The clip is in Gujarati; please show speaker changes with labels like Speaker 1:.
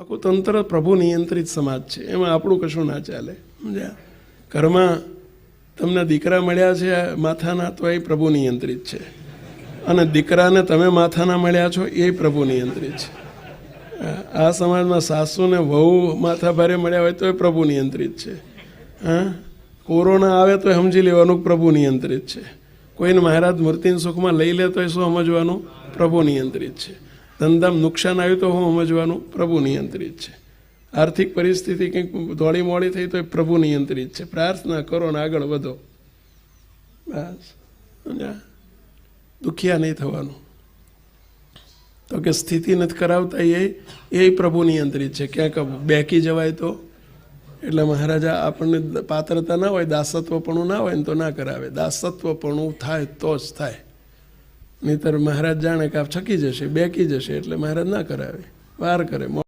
Speaker 1: આખું તંત્ર પ્રભુ નિયંત્રિત સમાજ છે. એમાં આપણું કશું ના ચાલે. સમજ્યા? ઘરમાં તમને દીકરા મળ્યા છે, માથાના, તો એ પ્રભુ નિયંત્રિત છે. અને દીકરાને તમે માથાના મળ્યા છો, એ પ્રભુ નિયંત્રિત છે. આ સમાજમાં સાસુને વહુ માથા ભારે મળ્યા હોય તો એ પ્રભુ નિયંત્રિત છે. હા? કોરોના આવે તો સમજી લેવાનું પ્રભુ નિયંત્રિત છે. કોઈને મહારાજ મૂર્તિના સુખમાં લઈ લે તો એ શું સમજવાનું? પ્રભુ નિયંત્રિત છે. ધંધામાં નુકસાન આવ્યું તો હું સમજવાનું, પ્રભુ નિયંત્રિત છે. આર્થિક પરિસ્થિતિ કંઈક દોડી મોડી થઈ તો એ પ્રભુ નિયંત્રિત છે. પ્રાર્થના કરો ને આગળ વધો. બસ? દુખિયા નહીં થવાનું. તો કે સ્થિતિ નથી કરાવતા એ એ પ્રભુ નિયંત્રિત છે. ક્યાંક બેકી જવાય તો, એટલે મહારાજા આપણને પાત્રતા ના હોય, દાસત્વપણું ના હોય ને તો ના કરાવે. દાસત્વપણું થાય તો જ થાય. નહીતર મહારાજ જાણે કે આપ છકી જશે, બેકી જશે એટલે મહારાજ ના કરાવે. વાર કરે